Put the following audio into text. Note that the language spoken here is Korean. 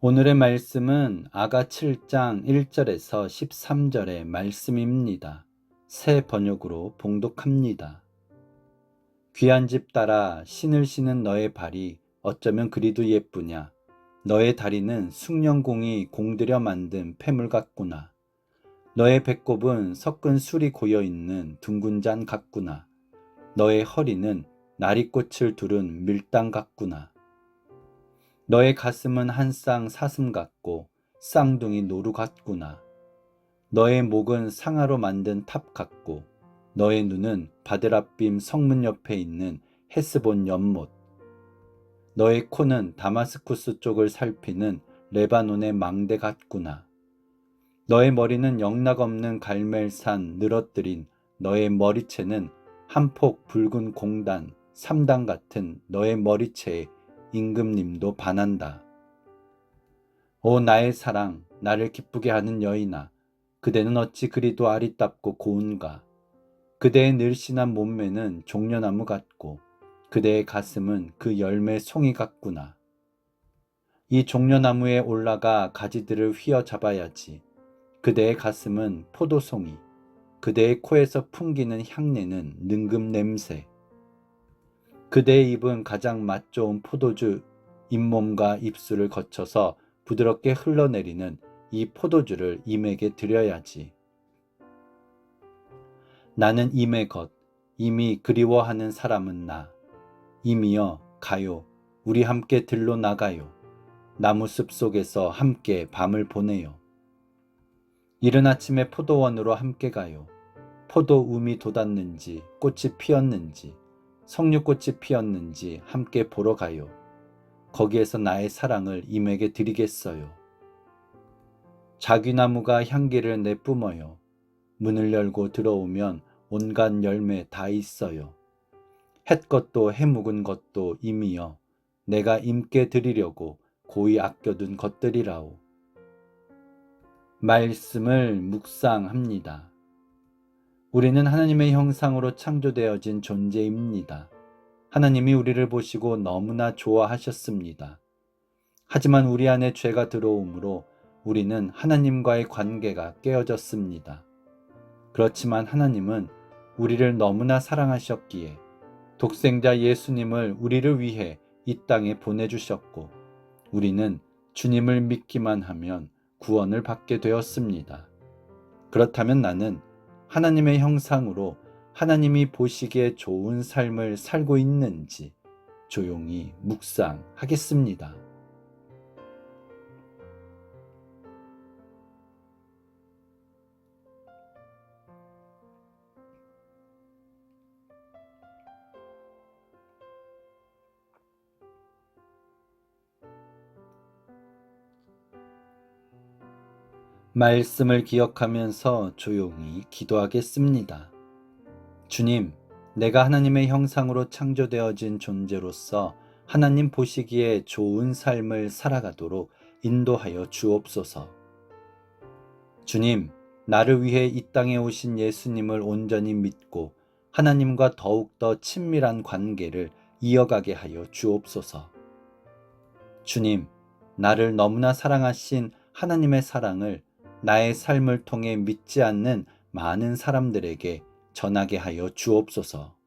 오늘의 말씀은 아가 7장 1절에서 13절의 말씀입니다. 새 번역으로 봉독합니다. 귀한 집 따라 신을 신은 너의 발이 어쩌면 그리도 예쁘냐. 너의 다리는 숙련공이 공들여 만든 폐물 같구나. 너의 배꼽은 섞은 술이 고여 있는 둥근 잔 같구나. 너의 허리는 나리꽃을 두른 밀당 같구나. 너의 가슴은 한 쌍 사슴 같고 쌍둥이 노루 같구나. 너의 목은 상아로 만든 탑 같고 너의 눈은 바드랍빔 성문 옆에 있는 헤스본 연못. 너의 코는 다마스쿠스 쪽을 살피는 레바논의 망대 같구나. 너의 머리는 영락 없는 갈멜산 늘어뜨린 너의 머리채는 한폭 붉은 공단, 삼단 같은 너의 머리채에 임금님도 반한다. 오 나의 사랑, 나를 기쁘게 하는 여인아, 그대는 어찌 그리도 아리답고 고운가? 그대의 늘씬한 몸매는 종려나무 같고 그대의 가슴은 그 열매 송이 같구나. 이 종려나무에 올라가 가지들을 휘어 잡아야지. 그대의 가슴은 포도송이, 그대의 코에서 풍기는 향내는 능금 냄새. 그대의 입은 가장 맛 좋은 포도주 잇몸과 입술을 거쳐서 부드럽게 흘러내리는 이 포도주를 임에게 드려야지. 나는 임의 것, 임이 그리워하는 사람은 나. 임이여 가요, 우리 함께 들로 나가요. 나무 숲 속에서 함께 밤을 보내요. 이른 아침에 포도원으로 함께 가요. 포도 um이 돋았는지 꽃이 피었는지 석류꽃이 피었는지 함께 보러 가요. 거기에서 나의 사랑을 임에게 드리겠어요. 자귀나무가 향기를 내뿜어요. 문을 열고 들어오면 온갖 열매 다 있어요. 햇것도 해묵은 것도 임이여 내가 임께 드리려고 고이 아껴둔 것들이라오. 말씀을 묵상합니다. 우리는 하나님의 형상으로 창조되어진 존재입니다. 하나님이 우리를 보시고 너무나 좋아하셨습니다. 하지만 우리 안에 죄가 들어오므로 우리는 하나님과의 관계가 깨어졌습니다. 그렇지만 하나님은 우리를 너무나 사랑하셨기에 독생자 예수님을 우리를 위해 이 땅에 보내주셨고 우리는 주님을 믿기만 하면 구원을 받게 되었습니다. 그렇다면 나는 하나님의 형상으로 하나님이 보시기에 좋은 삶을 살고 있는지 조용히 묵상하겠습니다. 말씀을 기억하면서 조용히 기도하겠습니다. 주님, 내가 하나님의 형상으로 창조되어진 존재로서 하나님 보시기에 좋은 삶을 살아가도록 인도하여 주옵소서. 주님, 나를 위해 이 땅에 오신 예수님을 온전히 믿고 하나님과 더욱더 친밀한 관계를 이어가게 하여 주옵소서. 주님, 나를 너무나 사랑하신 하나님의 사랑을 나의 삶을 통해 믿지 않는 많은 사람들에게 전하게 하여 주옵소서.